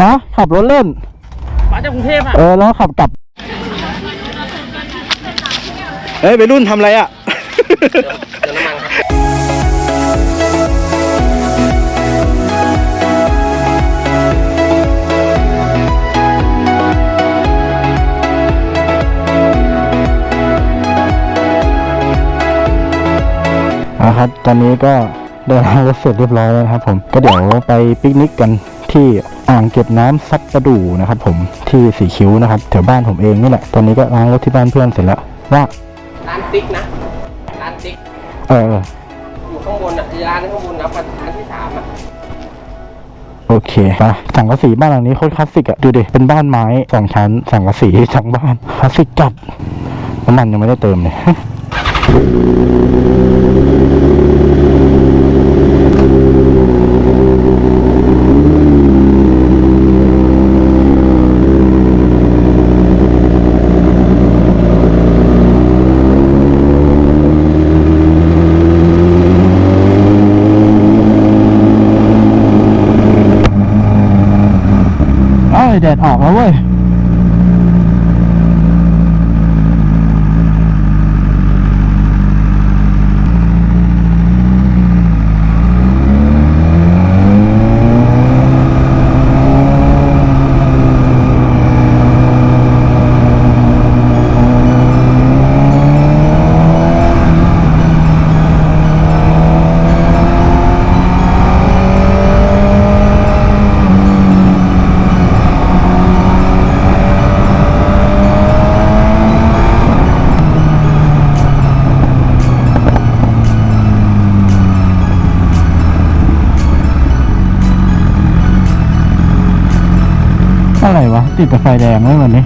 ฮะขับรถเล่น มาจากกรุงเทพอะ เออแล้วขับกลับเอ้ยไปรุ่นทำอะไรอะเติมน้ำมันครับอะครับ ตอนนี้ก็เดินทางรถเสร็จเรียบร้อยแล้วนะครับผม ก็เดี๋ยวไปปิกนิกกัน ที่อ่างเก็บน้ำซับประดูนะครับ ผมที่สีคิ้วนะครับแถวบ้านผมเองนี่แหละตอนนี้ก็ล้างรถที่บ้านเพื่อนเสร็จแล้วว่าร้านติ๊กนะร้านติ๊กเอออยู่ข้างบนอะร้านข้างบนนะร้านที่สามอะโอเคไปสังกะสีบ้านหลังนี้โคตรคลาสสิกอะดูดิเป็นบ้านไม้สองชั้น สังกะสีทั้งบ้านคลาสสิกจัดน้ำมันยังไม่ได้เติมเลย แดดออกแล้วเว้ย วะ ติดแต่ไฟแดงไว้วันนี้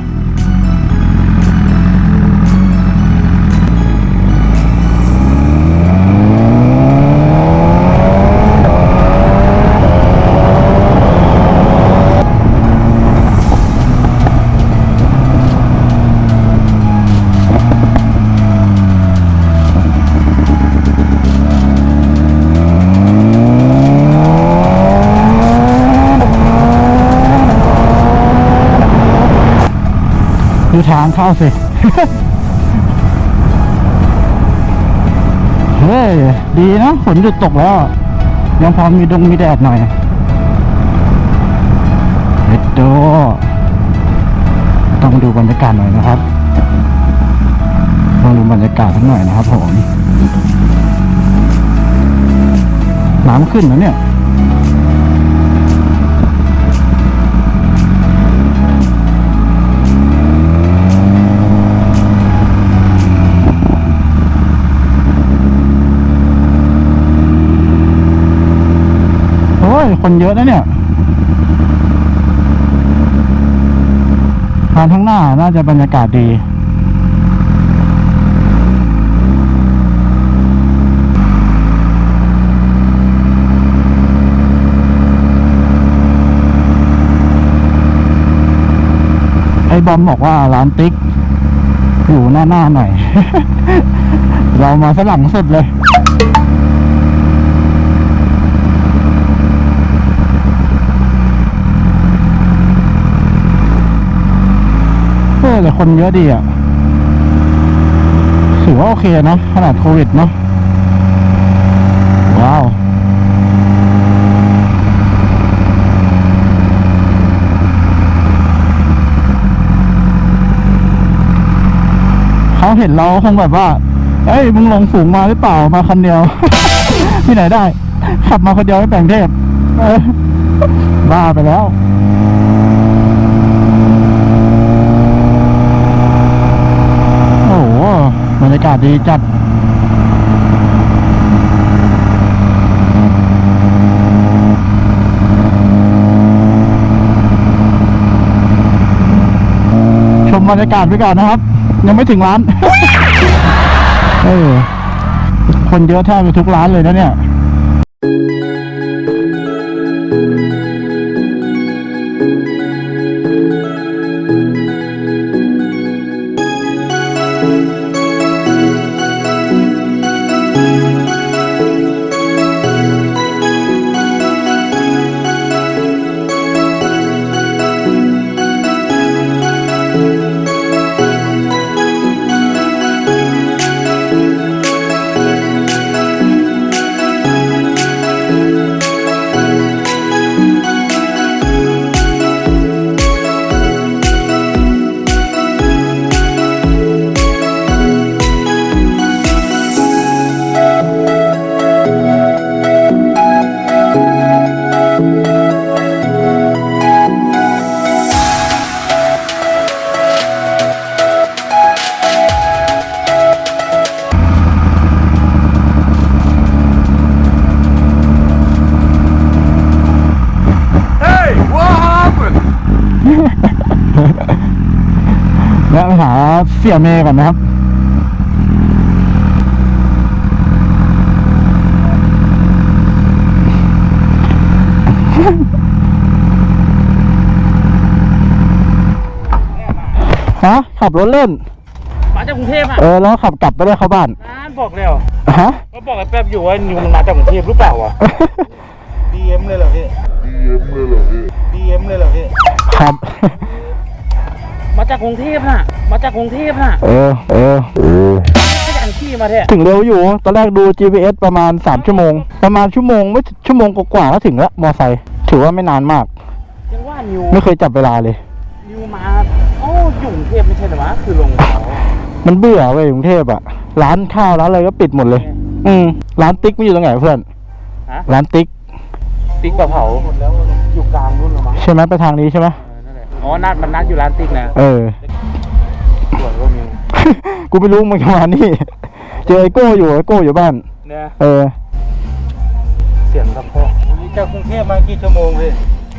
างเข้าสิ เฮ้ย ดีนะฝนหยุดตกแล้ว ยังพอมีดงมีแดดหน่อยเด็ดโดต้องดูบรรยากาศหน่อยนะครับ ต้องดูบรรยากาศสักหน่อยนะครับผม น้ำขึ้นแล้วเนี่ย คนเยอะนะเนี่ยทางทั้างหน้าน่าจะบรรยากาศดี ไอ้บอมบอกว่าร้านติ๊ก อยู่หน้าหน้าหน่อย เรามาฝรั่งสุดเลย เออแต่ คนเยอะดีอะถือว่าโอเคเนะขนาดโควิดเนาะว้าวเขาเห็นเราคงแบบว่า เอ้ย มึงลงฝูงมาหรือเปล่ามาคนเดียว ที่ไหนได้ ขับมาคนเดียวไม่แปลงเทพบ้าไปแล้ว โอ้โหบ รรยากาศดีจัดชมบรรยากาศไปก่อนนะครับ ยังไม่ถึงร้าน เออคนเยอะแทบจะทุกร้านเลยนะเนี่ย สียเมย์ก่อนนะครับฮะขับรถเล่น มาจากกรุงเทพอะเออแล้วขับกลับไปได้เข้าบ้านนานบอกแล้วฮะก็บอกไอ้แป๊บอยู่ว่านิวมันมาจากกรุงเทพหรือเปล่าวะ DM เลยเหรอพี่ DM เลยเหรอพี่ DM เลยเหรอพี่ครับ มาจากกรุงเทพน่ะ มาจากกรุงเทพน่ะเออเออไม่จากอังขี้มาแท้ถึงเร็วอยู่ ตอนแรกดู GPS ประมาณ 3 ชั่วโมง ประมาณชั่วโมงไม่ชั่วโมงกว่าๆก็ถึงแล้วมอไซค์ถือว่าไม่นานมาก ยังว่านิวไม่เคยจับเวลาเลย นิวมาโอ้อยู่กรุงเทพไม่ใช่เหรอวะคือลงเขามันเบื่อเว้ยกรุงเทพอะร้านข้าวร้านอะไรก็ปิดหมดเลย อืมร้านติ๊กไม่อยู่ตรงไหนเพื่อนฮะร้านติ๊กติ๊กปลาเผาอยู่กลางนู่นเหรอมั้งใช่ไหมไปทางนี้ใช่ไหมเออนั่นแหละอ๋อนัดมันนัดอยู่ร้านติ๊กนะเออสวยก็นิวกูไม่รู้มันมานี่ เจอไอโก้อยู่ไอโก้อยู่บ้าน เนี่ยเออ เสียงกระเพาะนี่จากกรุงเทพมากี่ชั่วโมงพี่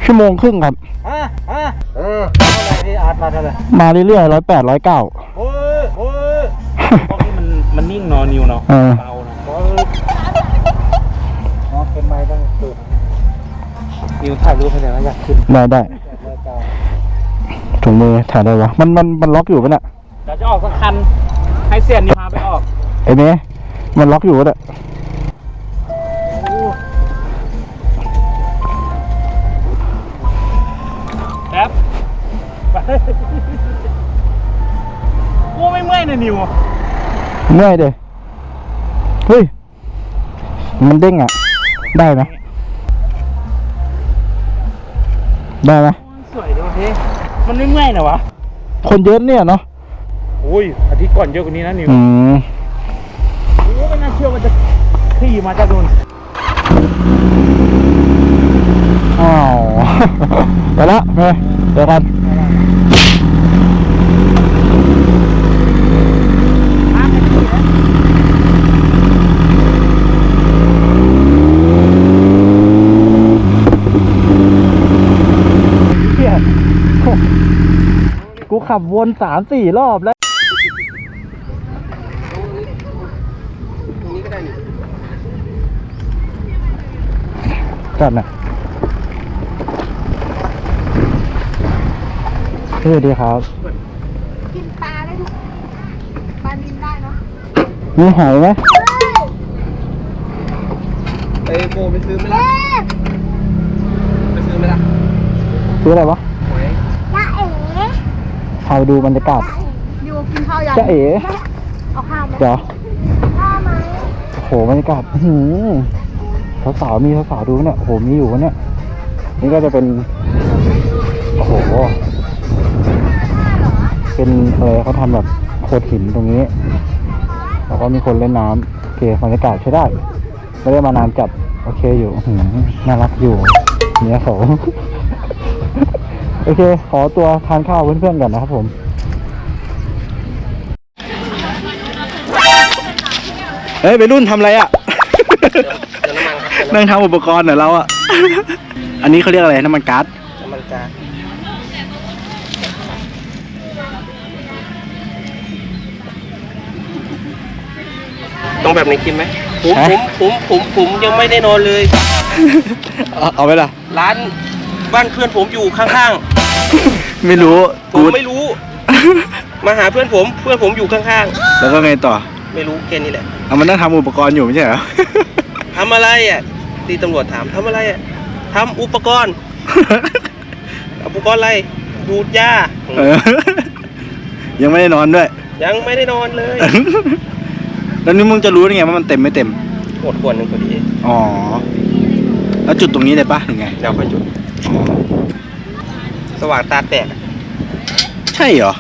ชั่วโมงครึ่งครับ ฮะฮะเออเท่าไหร่พี่อาร์ตมาเท่าไหร่มาเรื่อยๆร้อยแปดร้อยเก้า โอ้ยโอ้ยพวกนี้มันมันนิ่งเนอะนิวเนาะเออ เบานะโอ้ยอ๋อเป็นไม้ต้องเปิดนิวถ่ายรูปให้หน่อยว่าอยากขึ้นได้ได้รายการ ถุงมือถ่ายได้วะมันมันมันล็อกอยู่ปะเนี่ยเดี๋ยวจะออกสักคัน ให้เสียนนิวพาไปออกไอ้เนี้ยมันล็อกอยู่ปะเนี่ยแป๊บกูไม่เมื่อยนะนิวเมื่อยเด้เฮ้ย มันเด้งอะ ได้ไหมได้ไหมสวยดีวะพี่ มันไม่เมื่อยนะวะคนเยอะเนี่ยเนาะอุ้ยอาทิตย์ก่อนเยอะกว่านี้นะนิวอืมโอ้ไม่น่าเชื่อมันจะขี่มาจากนู่นอ้าว ไปละเมย์เจอกันเหี้ยกู ขับวนสามสี่รอบแล้วตรงนี้ก็ได้นี่จัดน่ะสวัสดีครับ กินปลาได้ทุกปลานินได้เนาะมีหอยไหมเอ้ยโบไปซื้อไหมล่ะเอ๊ะไปซื้อไหมล่ะซื้ออะไรวะหอยจ้าเอ๋ พาไปดูบรรยากาศอยู่กินข้าวยังจ้าเอ๋เอาข้าวไหมเดี๋ยวข้าวไหมโหบรรยากาศอื้อหือสาวๆมีสาวๆดูเนี่ยโหมีอยู่วะเนี่ยนี่ก็จะเป็นโอ้โหเป็นอะไรเขาทำแบบโขดหินตรงนี้แล้วก็มีคนเล่นน้ำโอเคบรรยากาศใช้ได้ไม่ได้มานานจัดโอเคอยู่อื้อหือน่ารักอยู่เนี่ยเขา โอเค ขอตัวทานข้าวเพื่อนๆก่อนนะครับผมเฮ้ยไปรุ่นทำอะไรอะเติมน้ำมันครับเติมน้ำมันนั่งทำอุปกรณ์เหรอเราอะ อันนี้เขาเรียกอะไรน้ำมันก๊าซน้ำมันจานต้องแบบในคลิปไหมผมผมผมผมผมยังไม่ได้นอนเลย เอาเอาไว้ล่ะร้านบ้านเพื่อนผมอยู่ข้าง ไม่รู้ๆผมไม่รู้ มาหาเพื่อนผมเพื่อนผมอยู่ข้างแล้วก็ไงต่อ ๆ ไม่รู้แค่นี้แหละเอามันนั่งทำอุปกรณ์อยู่ไม่ใช่เหรอ ทำอะไรอะตีตำรวจถามทำอะไรอะทำอุปกรณ์ อุปกรณ์อะไรดูดยาเออยังไม่ได้นอนด้วย ยังไม่ได้นอนเลยแล้วนี่มึงจะรู้ได้ไงว่ามันเต็มไม่เต็มหมดขวดหนึ่งพอดีอ๋อ แล้วจุดตรงนี้เลยปะหรือไง เดี๋ยวไปจุด สว่างตาแตกอะใช่เหรอ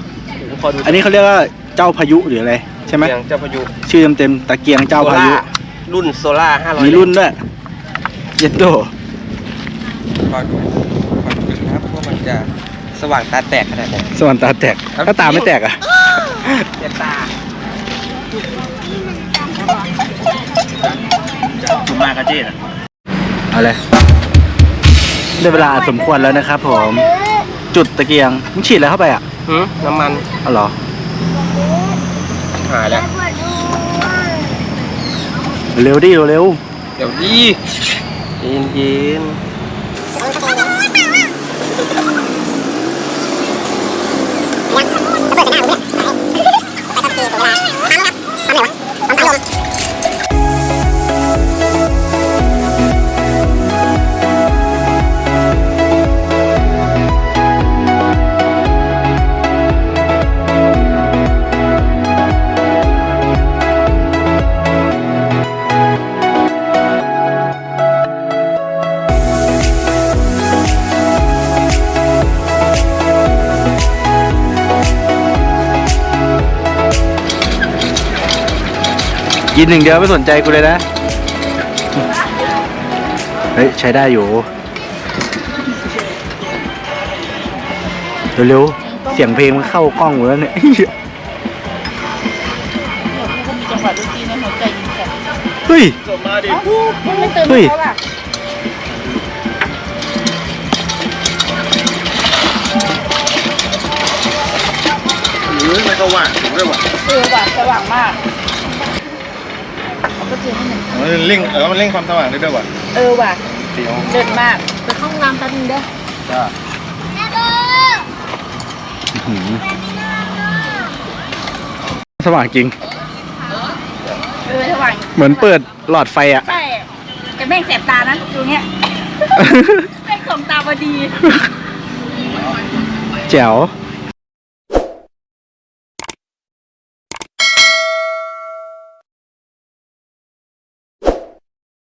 ผมขอดูอันนี้เขาเรียกว่าเจ้าพายุหรืออะไรใช่ไหมเสียงเจ้าพายุชื่อเต็มๆตะเกียงเจ้าพายุ โซล่รุ่นโซล่าห้าร้อยมีรุ่นด้วยเย็ดโดขอดูขอดูนะครับว่ามันจะสว่างตาแตกขนาดไหน สวรรค์ตาแตกถ้าตาไม่แตกอะ เจ็บตาผมมากระเจี๊ยดเอาเลยได้เวลาสมควรแล้วนะครับผม จุดตะเกียงมึงฉีดอะไรเข้าไปอะหืมน้ำมันอ๋อเหรอหายแล้วปวดดูเร็วดิเร็วเดี๋ยวดีเย็นเย็น กินหนึ่งเดียวไม่สนใจกูเลยนะ เฮ้ย ใช้ได้อยู่ เร็วๆ เสียงเพลงมันเข้ากล้องหมดแล้วเนี่ยจังหวะดนตรีในหัวใจยิงแสบเฮ้ยมันไม่เติมเฮ้ยเขาล่ะหรือมันก็ว่างด้วยว่ะ เออว่ะสว่างมากเอา ก็เจอให้หนึ่งมันเร่งเออมันเร่งความสว่างได้ด้วยว่ะเออว่ะเสียวเลิศมากไปเข้าห้องน้ำแป๊บนึงเด้อจ้าสว่างจริง เออสว่างเหมือนเปิดหลอดไฟอะ ใช่แต่แม่งแสบตานะดูเนี้ยแม่งส่องตาพอดี แจ๋วเ